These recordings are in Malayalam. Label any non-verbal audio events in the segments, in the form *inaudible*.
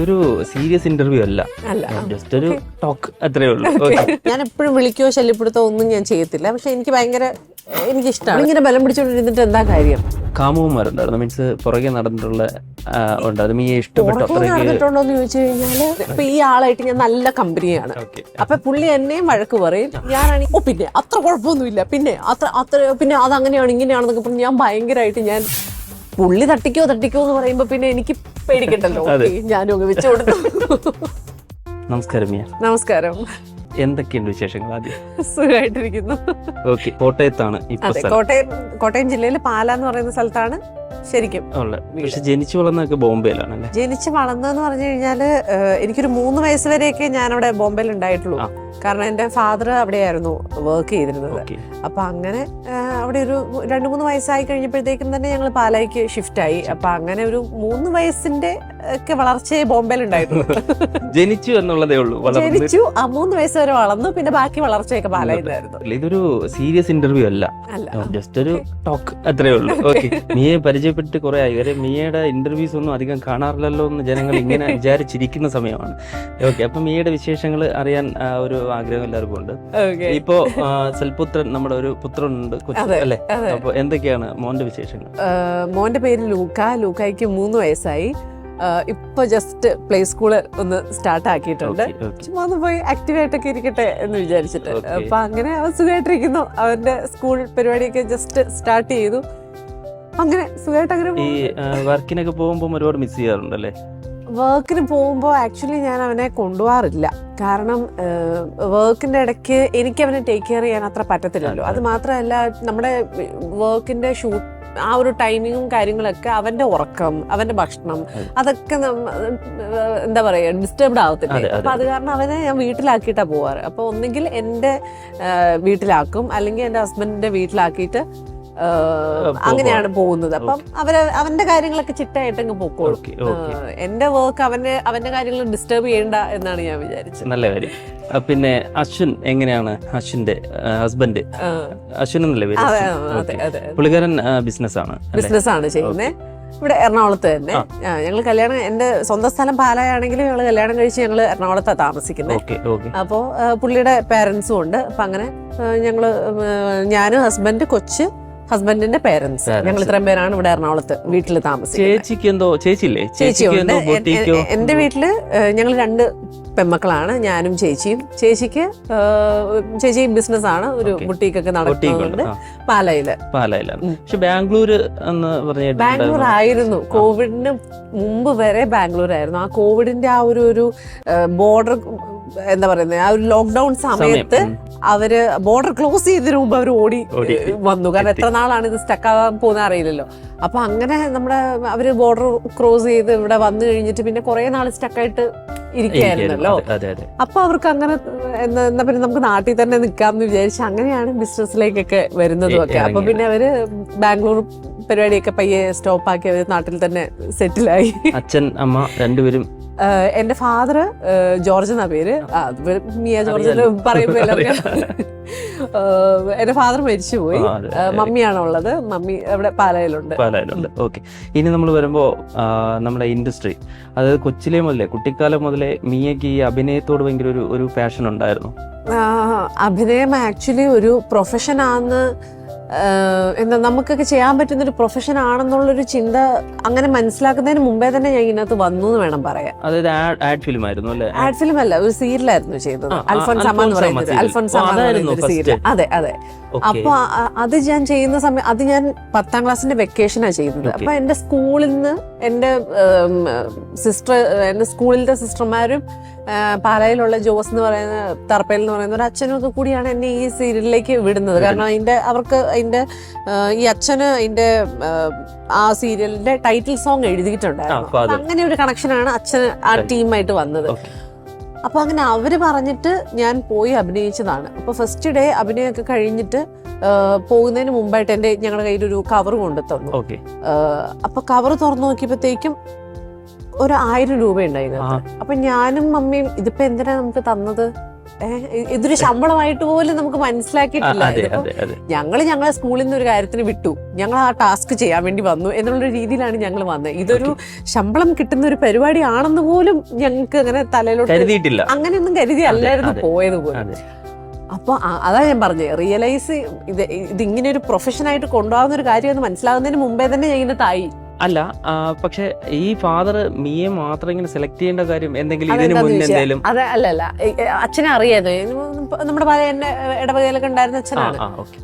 ഇതൊരു സീരിയസ് ഇന്റർവ്യൂ അല്ല. അല്ല. ജസ്റ്റ് ഒരു ടോക്ക് അത്രേ ഉള്ളൂ. ഞാൻ എപ്പോഴും വിളിക്കുകയോ ശല്യപ്പെടുത്തോ ഒന്നും ഞാൻ ചെയ്യത്തില്ല. പക്ഷെ എനിക്ക് ഭയങ്കര എനിക്ക് ഇഷ്ടമാണ് ഇങ്ങനെ ബലം പിടിച്ചോണ്ടിരുന്നിട്ട് എന്താ കാര്യം? കാമവും കാമുകന്മാരുണ്ടായിരുന്നു മീൻസ് പുറകെ നടന്നിട്ടുള്ള ആ, ഉണ്ട്. അത് മീയെ ഇഷ്ടപ്പെട്ടു. പുറകെ അത്രയ്ക്ക് നടന്നിട്ടുണ്ടോ എന്ന് ചോദിച്ചു കഴിഞ്ഞാൽ ഇപ്പൊ ഈ ആളായിട്ട് ഞാൻ നല്ല കമ്പനിയാണ്. അപ്പൊ പുള്ളി എന്നെയും വഴക്ക് പറയും. ഞാനാണെങ്കിൽ ഓ പിന്നെ അത്ര കുഴപ്പമൊന്നുമില്ല. പിന്നെ അത്ര അത്ര പിന്നെ അത് അങ്ങനെയാണ് ഇങ്ങനെയാണെന്നൊക്കെ പറഞ്ഞ് ഞാൻ ഭയങ്കരമായിട്ട് ഞാൻ പുള്ളി തട്ടിക്കോ തട്ടിക്കോ എന്ന് പറയുമ്പോ പിന്നെ എനിക്ക് പേടിക്കണ്ടല്ലോ. ഞാനും വെച്ചു കൊടുത്തു. നമസ്കാരം നമസ്കാരം. എന്തൊക്കെയുണ്ട് വിശേഷങ്ങൾ ആദ്യം? സുഖമായിട്ടിരിക്കുന്നു. ഓക്കെ കോട്ടയത്താണ് കോട്ടയം കോട്ടയം ജില്ലയിൽ പാല എന്ന് പറയുന്ന സ്ഥലത്താണ് ശരിക്കും. പക്ഷെ ജനിച്ചു വളർന്നൊക്കെ ബോംബെയിലാണ് ജനിച്ചു വളർന്നതെന്ന് പറഞ്ഞു കഴിഞ്ഞാൽ എനിക്കൊരു മൂന്ന് വയസ്സ് വരെയൊക്കെ ഞാൻ അവിടെ ബോംബെയിൽ ഉണ്ടായിട്ടുള്ളൂ കാരണം എന്റെ ഫാദർ അവിടെയായിരുന്നു വർക്ക് ചെയ്തിരുന്നത്. അപ്പൊ അങ്ങനെ അവിടെ ഒരു രണ്ട് മൂന്ന് വയസ്സായി കഴിഞ്ഞപ്പോഴത്തേക്കും തന്നെ ഞങ്ങൾ പാലായിക്ക് ഷിഫ്റ്റ് ആയി. അപ്പൊ അങ്ങനെ ഒരു മൂന്ന് വയസ്സിന്റെ ഒക്കെ വളർച്ചയെ ബോംബെയിൽ ഉണ്ടായിട്ടുള്ളൂ *laughs* ജനിച്ചു എന്നുള്ളതേ ഉള്ളൂ ജനിച്ചു ആ മൂന്ന് വയസ്സ് വരെ വളർന്നു പിന്നെ ബാക്കി വളർച്ചയൊക്കെ പാലായിന്നായിരുന്നു ഇതൊരു സീരിയസ് ഇന്റർവ്യൂ അല്ല. ജസ്റ്റ് ഒരു ടോക്ക് അത്രേ ഉള്ളൂ. പരിചയപ്പെട്ട് കുറെ ആയി. കാര്യം മിയയുടെ ഇന്റർവ്യൂസ് ഒന്നും അധികം കാണാറില്ലല്ലോ എന്ന് ജനങ്ങൾ ഇങ്ങനെ *laughs* വിചാരിച്ചിരിക്കുന്ന സമയമാണ്. ഓക്കെ അപ്പൊ മിയയുടെ വിശേഷങ്ങൾ അറിയാൻ ഒരു ആഗ്രഹം എല്ലാവർക്കും ഉണ്ട്. ഇപ്പോ സൽപുത്രൻ നമ്മുടെ ഒരു പുത്രനുണ്ട് അല്ലെ. അപ്പൊ എന്തൊക്കെയാണ് മോന്റെ വിശേഷങ്ങൾ? മോന്റെ പേര് ലൂക്ക. ലൂക്കായ്ക്ക് മൂന്ന് വയസ്സായി. ഇപ്പൊ ജസ്റ്റ് പ്ലേ സ്കൂൾ ഒന്ന് സ്റ്റാർട്ട് ആക്കിയിട്ടുണ്ട്. ചുമ്മാ ഒന്ന് പോയി ആക്റ്റീവ് ആയിട്ടൊക്കെ ഇരിക്കട്ടെ എന്ന് വിചാരിച്ചിട്ട്. അപ്പൊ അങ്ങനെ അവൻ സുഖമായിട്ടിരിക്കുന്നു. അവന്റെ സ്കൂൾ പരിപാടിയൊക്കെ ജസ്റ്റ് സ്റ്റാർട്ട് ചെയ്തു. അങ്ങനെ സുഖമായിട്ട് അങ്ങനെ ഈ വർക്കിനൊക്കെ പോകുമ്പോൾ ഒരുപാട് മിസ് ചെയ്യാറുണ്ടല്ലേ? വർക്കിന് പോകുമ്പോൾ ആക്ച്വലി ഞാൻ അവനെ കൊണ്ടുപോകാറില്ല. കാരണം വർക്കിന്റെ ഇടയ്ക്ക് എനിക്ക് അവനെ ടേക്ക് കെയർ ചെയ്യാൻ അത്ര പറ്റത്തില്ലല്ലോ. അത് മാത്രമല്ല നമ്മുടെ വർക്കിന്റെ ഷൂട്ട് ആ ഒരു ടൈമിങ്ങും കാര്യങ്ങളൊക്കെ അവന്റെ ഉറക്കം അവന്റെ ഭക്ഷണം അതൊക്കെ എന്താ പറയാ ഡിസ്റ്റർബ്ഡ് ആവത്തില്ല? അപ്പൊ അത് കാരണം അവനെ ഞാൻ വീട്ടിലാക്കിയിട്ടാണ് പോവാറ്. അപ്പൊ ഒന്നെങ്കിൽ എന്റെ വീട്ടിലാക്കും അല്ലെങ്കിൽ എന്റെ ഹസ്ബൻഡിന്റെ വീട്ടിലാക്കിയിട്ട്. അങ്ങനെയാണ് പോകുന്നത്. അപ്പം അവർ അവന്റെ കാര്യങ്ങളൊക്കെ ചിട്ടയായിട്ട് അങ്ങ് പൊക്കോളും എന്റെ വർക്ക് അവന്റെ അവന്റെ കാര്യങ്ങൾ ഡിസ്റ്റർബ് ചെയ്യണ്ട എന്നാണ് ഞാൻ വിചാരിച്ചത്. നല്ല കാര്യം. പിന്നെ അശ്വിൻ എങ്ങനെയാണ് അശ്വിന്റെ ഹസ്ബൻഡ് അശ്വിൻ എന്നല്ലേ പേര്? പുള്ളിക്കാരൻ ബിസിനസ് ആണ് ബിസിനസ് ആണ് ചെയ്യുന്നത് ഇവിടെ എറണാകുളത്ത് തന്നെ. ഞങ്ങൾ കല്യാണം എന്റെ സ്വന്തം സ്ഥലം പാലായാണെങ്കിലും ഞങ്ങൾ കല്യാണം കഴിച്ച് ഞങ്ങൾ എറണാകുളത്താണ് താമസിക്കുന്നത് അപ്പോൾ പുള്ളിയുടെ പേരൻസും ഉണ്ട്. അപ്പം അങ്ങനെ ഞങ്ങൾ ഞാനും ഹസ്ബൻഡ് കൊച്ച് ഹസ്ബൻഡിന്റെ പേരൻസ് ഞങ്ങൾ ഇത്രയും പേരാണ് ഇവിടെ എറണാകുളത്ത് വീട്ടിൽ താമസിക്കുന്നത്. ചേച്ചിക്ക് എന്തോ എൻ- എന്റെ വീട്ടിൽ ഞങ്ങൾ രണ്ട് പെമ്മക്കളാണ് ഞാനും ചേച്ചിയും. ചേച്ചിക്ക് ചേച്ചി ബിസിനസ് ആണ്. ഒരു. ബുട്ടീക്കൊക്കെ നടക്കുന്നുണ്ട് പാലയിൽ. പാലായിലാണ്. പക്ഷെ ബാംഗ്ലൂർ എന്ന് ബാംഗ്ലൂർ ആയിരുന്നു. കോവിഡിന് മുമ്പ് വരെ ബാംഗ്ലൂർ ആയിരുന്നു ആ കോവിഡിന്റെ ആ ഒരു ഒരു ബോർഡർ എന്താ പറയുന്നത് ആ ഒരു ലോക്ക്ഡൌൺ സമയത്ത് അവർ ബോർഡർ ക്ലോസ് ചെയ്തതിനു മുമ്പ് അവർ ഓടി. വന്നു. കാരണം എത്ര നാളാണ് ഇത് സ്റ്റക്ക് ആവാൻ പോകുന്ന അറിയില്ലല്ലോ. അപ്പൊ അങ്ങനെ നമ്മുടെ അവർ ബോർഡർ ക്രോസ് ചെയ്ത് ഇവിടെ വന്നു കഴിഞ്ഞിട്ട് പിന്നെ കുറെ നാൾ സ്റ്റക്കായിട്ട് ഇരിക്കുകയായിരുന്നല്ലോ. അപ്പൊ അവർക്ക് അങ്ങനെ എന്നാ പറയുക പിന്നെ നമുക്ക് നാട്ടിൽ തന്നെ നിൽക്കാമെന്ന് വിചാരിച്ച് അങ്ങനെയാണ് ബിസിനസ്സിലേക്കൊക്കെ വരുന്നതും ഒക്കെ. അപ്പൊ പിന്നെ അവർ ബാംഗ്ലൂർ പരിപാടിയൊക്കെ പയ്യെ സ്റ്റോപ്പ് ആക്കി അവർ നാട്ടിൽ തന്നെ സെറ്റിലായി അച്ഛൻ അമ്മ രണ്ടുപേരും എന്റെ ഫാദർ ജോർജ് എന്നാ പേര്? മിയ ജോർജ് പറയുമ്പോൾ എന്റെ ഫാദർ മരിച്ചുപോയി. ആ, അതെ, ഏഹ് മമ്മിയാണ് ഉള്ളത് മമ്മി അവിടെ പാലയിലുണ്ട്. പാലയിലുണ്ട്. ഓക്കെ. ഇനി നമ്മൾ വരുമ്പോ നമ്മുടെ ഇൻഡസ്ട്രി. അതായത് കൊച്ചിലെ മുതലേ കുട്ടിക്കാലം മുതലേ മിയക്ക് ഈ അഭിനയത്തോട് ഭയങ്കര ഒരു ഒരു പാഷൻ ഉണ്ടായിരുന്നു. അഭിനയം ആക്ച്വലി ഒരു പ്രൊഫഷൻ ആണെന്ന് എന്താ നമുക്കൊക്കെ ചെയ്യാൻ പറ്റുന്ന ഒരു പ്രൊഫഷൻ ആണെന്നുള്ളൊരു ചിന്ത അങ്ങനെ മനസ്സിലാക്കുന്നതിന് മുമ്പേ തന്നെ ഞാൻ ഇതിനകത്ത് വന്നു എന്ന് വേണം പറയാൻ. അതായത് ആഡ് ഫിലിം ആയിരുന്നു അല്ലേ? ആഡ് ഫിലിം അല്ല ഒരു സീരിയലായിരുന്നു ചെയ്തത്. ആ, എന്ന് പറയുന്നത് first. സീരിയൽ. അതെ അതെ. അപ്പൊ അത് ഞാൻ ചെയ്യുന്ന സമയം അത് ഞാൻ പത്താം ക്ലാസ്സിന്റെ വെക്കേഷനാണ് ചെയ്തത്. Okay. അപ്പൊ എന്റെ സ്കൂളിൽ നിന്ന് എന്റെ സിസ്റ്റർ എന്റെ സ്കൂളിലത്തെ സിസ്റ്റർമാരും പാലയിലുള്ള ജോസ് എന്ന് പറയുന്ന തറപ്പയിൽ എന്ന് പറയുന്ന ഒരു അച്ഛനും ഒക്കെ കൂടിയാണ് എന്നെ ഈ സീരിയലിലേക്ക് വിടുന്നത്. കാരണം അതിന്റെ അവർക്ക് അതിന്റെ ഈ അച്ഛന് അതിന്റെ ആ, സീരിയലിന്റെ ടൈറ്റിൽ സോങ് എഴുതിയിട്ടുണ്ടായിരുന്നു. അങ്ങനെ ഒരു കണക്ഷനാണ് അച്ഛൻ ആ. ടീമായിട്ട് വന്നത്. അപ്പൊ അങ്ങനെ അവർ പറഞ്ഞിട്ട് ഞാൻ പോയി അഭിനയിച്ചതാണ്. അപ്പൊ ഫസ്റ്റ് ഡേ അഭിനയമൊക്കെ കഴിഞ്ഞിട്ട് പോകുന്നതിന് മുമ്പായിട്ട് എന്റെ ഞങ്ങളുടെ കയ്യിൽ ഒരു കവർ കൊണ്ടു തന്നു. അപ്പൊ കവർ തുറന്നു നോക്കിയപ്പോഴത്തേക്കും ഒരു ആയിരം രൂപ ഉണ്ടായിരുന്നു. അപ്പൊ ഞാനും മമ്മിയും ഇതിപ്പോ എന്തിനാ നമുക്ക് തന്നത്? ഇതൊരു ശമ്പളമായിട്ട് പോലും നമുക്ക് മനസ്സിലാക്കിയിട്ടില്ല. ഞങ്ങൾ ഞങ്ങളെ സ്കൂളിൽ നിന്ന് ഒരു കാര്യത്തിന് വിട്ടു. ഞങ്ങൾ ആ ടാസ്ക് ചെയ്യാൻ വേണ്ടി വന്നു എന്നുള്ള രീതിയിലാണ് ഞങ്ങൾ വന്നത്. ഇതൊരു ശമ്പളം കിട്ടുന്ന ഒരു പരിപാടി ആണെന്ന് പോലും ഞങ്ങൾക്ക് അങ്ങനെ തലയിലോട്ട് കരുതിയിട്ടില്ല. അങ്ങനെയൊന്നും കരുതി അല്ലായിരുന്നു. പോയത് പോലും. അതെ. അപ്പൊ അതാ ഞാൻ പറഞ്ഞത് റിയലൈസ് ഇത് ഇതിങ്ങനെ ഒരു പ്രൊഫഷനായിട്ട് കൊണ്ടുപോകുന്ന ഒരു കാര്യം എന്ന് മനസ്സിലാകുന്നതിന് മുമ്പേ തന്നെ ഞാൻ ഇങ്ങനെ തായി. അല്ല പക്ഷെ ഈ ഫാദർ മീയെ മാത്രം ഇങ്ങനെ സെലക്ട് ചെയ്യേണ്ട കാര്യം എന്തെങ്കിലും ഇതിന് മുന്നേ എന്തെങ്കിലും? അതെ എ- അച്ഛനെ അറിയാതെ. നമ്മുടെ പല എന്നെ ഇടവകയിലൊക്കെ ഉണ്ടായിരുന്ന അച്ഛനാണ്.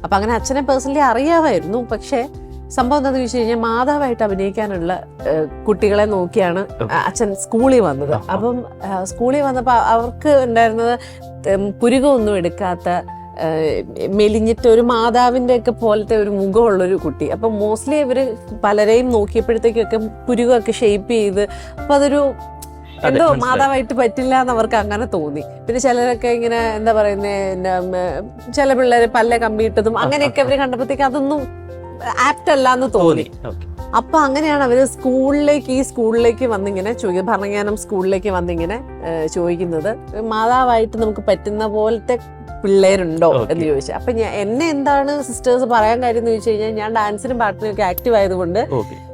അപ്പൊ അങ്ങനെ അച്ഛനെ പേഴ്സണലി അറിയാമായിരുന്നു. പക്ഷേ സംഭവം എന്താണെന്ന് ചോദിച്ചു കഴിഞ്ഞാൽ മാതാവായിട്ട് അഭിനയിക്കാനുള്ള കുട്ടികളെ നോക്കിയാണ് അച്ഛൻ സ്കൂളിൽ വന്നത്. അപ്പം സ്കൂളിൽ വന്നപ്പോൾ അവർക്ക് ഉണ്ടായിരുന്നത് പുരുകൊന്നും പുരുകമൊന്നും എടുക്കാത്ത മെലിഞ്ഞിട്ട് ഒരു മാതാവിന്റെ ഒക്കെ പോലത്തെ ഒരു മുഖമുള്ളൊരു കുട്ടി. അപ്പം മോസ്റ്റ്ലി ഇവർ പലരെയും നോക്കിയപ്പോഴത്തേക്കൊക്കെ പുരുകൊക്കെ ഷേപ്പ് ചെയ്ത് അപ്പം അതൊരു അതെ, എന്തോ. മാതാവായിട്ട് പറ്റില്ല എന്ന് അവർക്ക് അങ്ങനെ തോന്നി. പിന്നെ ചിലരൊക്കെ ഇങ്ങനെ എന്താ പറയുന്നത് ചില പിള്ളേർ പല്ല കമ്പിയിട്ടതും അങ്ങനെയൊക്കെ അവർ കണ്ടപ്പോഴത്തേക്ക് അതൊന്നും ആപ്റ്റ് അല്ല എന്ന് തോന്നി ഓക്കെ അങ്ങനെയാണ് അവർ സ്കൂളിലേക്ക് ഈ സ്കൂളിലേക്ക് വന്നിങ്ങനെ ചോദിക്കുക. ഭരണജ്ഞാനം സ്കൂളിലേക്ക് വന്നിങ്ങനെ ചോദിക്കുന്നത്. മാതാവായിട്ട് നമുക്ക് പറ്റുന്ന പോലത്തെ പിള്ളേരുണ്ടോ എന്ന് ചോദിച്ചു. അപ്പൊ ഞാൻ എന്നെ എന്താണ് സിസ്റ്റേഴ്സ് പറയാൻ കാര്യം എന്ന് ചോദിച്ചു കഴിഞ്ഞാൽ ഞാൻ ഡാൻസിനും പാട്ടിനും ഒക്കെ ആക്റ്റീവ് ആയതുകൊണ്ട്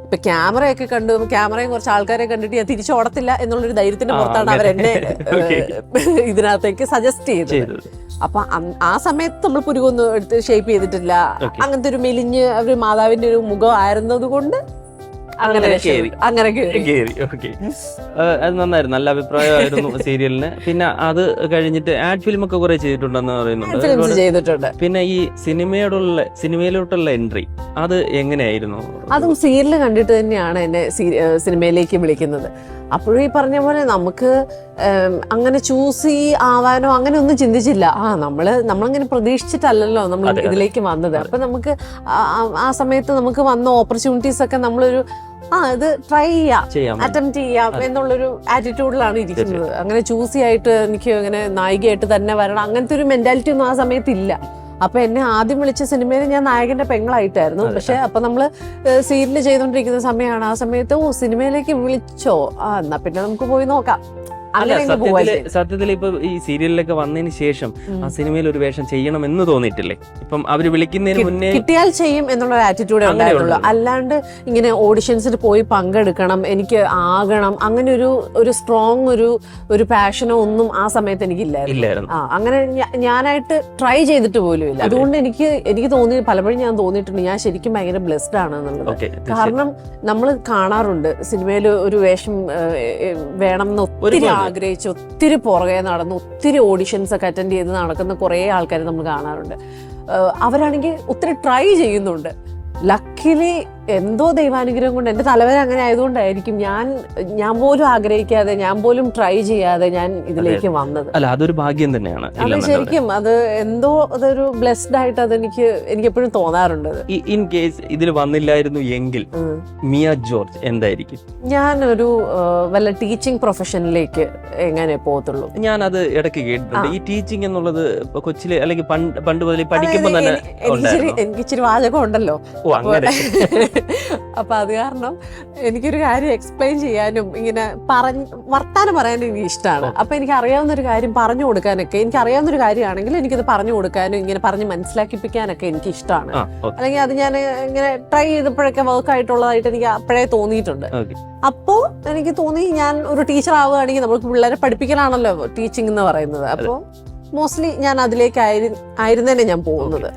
ഇപ്പൊ ക്യാമറയൊക്കെ കണ്ടു. ക്യാമറയും കുറച്ച് ആൾക്കാരെ കണ്ടിട്ട് ഞാൻ തിരിച്ചോടത്തില്ല എന്നുള്ളൊരു ധൈര്യത്തിന്റെ പുറത്താണ് അവർ എന്നെ *laughs* ഇതിനകത്തേക്ക് സജസ്റ്റ് ചെയ്തത്. അപ്പൊ ആ സമയത്ത് നമ്മൾ പുരുകൊന്നും എടുത്ത് ഷേപ്പ് ചെയ്തിട്ടില്ല. അങ്ങനത്തെ ഒരു മെലിഞ്ഞ് ഒരു മാതാവിന്റെ ഒരു മുഖം ആയിരുന്നത് കൊണ്ട് അങ്ങനെ അങ്ങനെ *laughs* അത് നന്നായിരുന്നു. നല്ല അഭിപ്രായമായിരുന്നു *laughs* സീരിയലിന്. പിന്നെ അത് കഴിഞ്ഞിട്ട് ആഡ് ഫിലിം ഒക്കെ കുറെ ചെയ്തിട്ടുണ്ടെന്ന് പറയുന്നുണ്ട്. ചെയ്തിട്ടുണ്ട്. പിന്നെ ഈ സിനിമയോടുള്ള സിനിമയിലോട്ടുള്ള എൻട്രി അത് എങ്ങനെയായിരുന്നു? അതും സീരിയൽ കണ്ടിട്ട് തന്നെയാണ് എന്നെ സിനിമയിലേക്ക് വിളിക്കുന്നത്. അപ്പോഴും ഈ പറഞ്ഞ പോലെ നമുക്ക് അങ്ങനെ ചൂസ് ആവാനോ അങ്ങനെ ഒന്നും ചിന്തിച്ചില്ല. ആ നമ്മൾ നമ്മളങ്ങനെ പ്രതീക്ഷിച്ചിട്ടല്ലല്ലോ നമ്മൾ. ഇതിലേക്ക് വന്നത്. അപ്പൊ നമുക്ക് ആ സമയത്ത് നമുക്ക് വന്ന ഓപ്പർച്യൂണിറ്റീസ് ഒക്കെ നമ്മളൊരു ആ ഇത് ട്രൈ ചെയ്യാം. അറ്റംപ്റ്റ് ചെയ്യാം എന്നുള്ളൊരു ആറ്റിറ്റ്യൂഡിലാണ് ഇരിക്കുന്നത്. അങ്ങനെ ചൂസി ആയിട്ട് എനിക്ക് അങ്ങനെ നായികയായിട്ട് തന്നെ വരണം. അങ്ങനത്തെ ഒരു മെന്റാലിറ്റി ഒന്നും ആ സമയത്ത് ഇല്ല. അപ്പൊ എന്നെ ആദ്യം വിളിച്ച സിനിമയിൽ ഞാൻ നായകന്റെ പെങ്ങളായിട്ടായിരുന്നു. പക്ഷെ അപ്പൊ നമ്മൾ സീരിയൽ ചെയ്തോണ്ടിരിക്കുന്ന സമയമാണ്. ആ സമയത്ത് ഓ സിനിമയിലേക്ക് വിളിച്ചോ? ആ എന്നാ പിന്നെ നമുക്ക് പോയി നോക്കാം. അല്ല സത്യത്തിൽ സത്യത്തിൽ ഇപ്പൊ ഈ സീരിയലിലൊക്കെ വന്നതിന് ശേഷം ആ സിനിമയിൽ ഒരു വേഷം ചെയ്യണം എന്ന് തോന്നിയിട്ടില്ലേ? ഇപ്പം അവർ വിളിക്കുന്നതിന് മുന്നേ കിട്ടിയാൽ ചെയ്യും എന്നുള്ള ആറ്റിറ്റ്യൂഡ് ഉണ്ടായിട്ടുള്ളൂ. അല്ലാണ്ട് ഇങ്ങനെ ഓഡിഷൻസിൽ പോയി പങ്കെടുക്കണം എനിക്ക് ആകണം അങ്ങനെ ഒരു ഒരു സ്ട്രോങ് ഒരു ഒരു പാഷനോ ഒന്നും ആ സമയത്ത് എനിക്കില്ലായിരുന്നു. ഇല്ലായിരുന്നു. ആ അങ്ങനെ ഞാനായിട്ട് ട്രൈ ചെയ്തിട്ട് പോലും ഇല്ല. അതുകൊണ്ട് എനിക്ക് എനിക്ക് തോന്നി പലപ്പോഴും ഞാൻ തോന്നിയിട്ടുണ്ട് ഞാൻ ശരിക്കും ഭയങ്കര ബ്ലെസ്ഡ് ആണ് എന്നുള്ളത്. കാരണം നമ്മൾ കാണാറുണ്ട് സിനിമയിൽ ഒരു വേഷം വേണം എന്ന് ഒത്തിരി. ആഗ്രഹിച്ച് ഒത്തിരി പുറകെ നടന്ന് ഒത്തിരി ഓഡിഷൻസ് ഒക്കെ അറ്റൻഡ് ചെയ്ത് നടക്കുന്ന കുറേ ആൾക്കാർ നമ്മൾ കാണാറുണ്ട്. അവരാണെങ്കിൽ ഒത്തിരി ട്രൈ ചെയ്യുന്നുണ്ട്. ലക്കിലി എന്തോ ദൈവാനുഗ്രഹം കൊണ്ട് എന്റെ തലവര അങ്ങനെ ആയതുകൊണ്ടായിരിക്കും ഞാൻ ഞാൻ പോലും ആഗ്രഹിക്കാതെ ഞാൻ പോലും ട്രൈ ചെയ്യാതെ ഞാൻ ഇതിലേക്ക് വന്നത്. അല്ല അതൊരു ഭാഗ്യം തന്നെയാണ്. അത് ശരിക്കും അത് എന്തോ അതൊരു ബ്ലെസ്ഡ് ആയിട്ട് അതെനിക്ക് എനിക്ക് എപ്പോഴും തോന്നാറുണ്ട് ഇൻ കേസ് ഇതിൽ വന്നില്ലായിരുന്നു എങ്കിൽ മിയ ജോർജ് എന്തായിരിക്കും? ഞാൻ ഒരു വല്ല ടീച്ചിങ് പ്രൊഫഷനിലേക്ക് എങ്ങനെ പോകത്തുള്ളൂ? ഞാൻ അത് ഇടയ്ക്ക് കേട്ടിട്ടുണ്ട്. ഈ ടീച്ചിങ് എന്നുള്ളത് കൊച്ചിലെ അല്ലെങ്കിൽ പണ്ട് പണ്ട് മുതൽ പഠിക്കുമ്പോൾ തന്നെ എനിക്ക് എനിക്കിച്ചിരി വാചകം ഉണ്ടല്ലോ. ഓ അങ്ങനെ. അപ്പൊ അത് കാരണം എനിക്കൊരു കാര്യം എക്സ്പ്ലെയിൻ ചെയ്യാനും ഇങ്ങനെ പറഞ്ഞ് വർത്താനം പറയാനും എനിക്ക് ഇഷ്ടമാണ് അപ്പോൾ എനിക്ക് അറിയാവുന്ന ഒരു കാര്യം പറഞ്ഞു കൊടുക്കാനൊക്കെ എനിക്ക് അറിയാവുന്ന ഒരു കാര്യമാണെങ്കിൽ എനിക്കത് പറഞ്ഞു കൊടുക്കാനും ഇങ്ങനെ പറഞ്ഞ് മനസ്സിലാക്കിപ്പിക്കാനൊക്കെ എനിക്ക് ഇഷ്ടമാണ് അല്ലെങ്കിൽ അത് ഞാൻ ഇങ്ങനെ ട്രൈ ചെയ്തപ്പോഴൊക്കെ വർക്ക് ആയിട്ടുള്ളതായിട്ട് എനിക്ക് അപ്പോഴേ തോന്നിയിട്ടുണ്ട്. അപ്പോൾ എനിക്ക് തോന്നി ഞാൻ ഒരു ടീച്ചർ ആവുകയാണെങ്കിൽ നമുക്ക് പിള്ളേരെ പഠിപ്പിക്കലാണല്ലോ ടീച്ചിങ് എന്ന് പറയുന്നത്. അപ്പോൾ മോസ്റ്റ്ലി ഞാൻ അതിലേക്ക് ആയിരുന്നേനെ ഞാൻ പോകുന്നത്.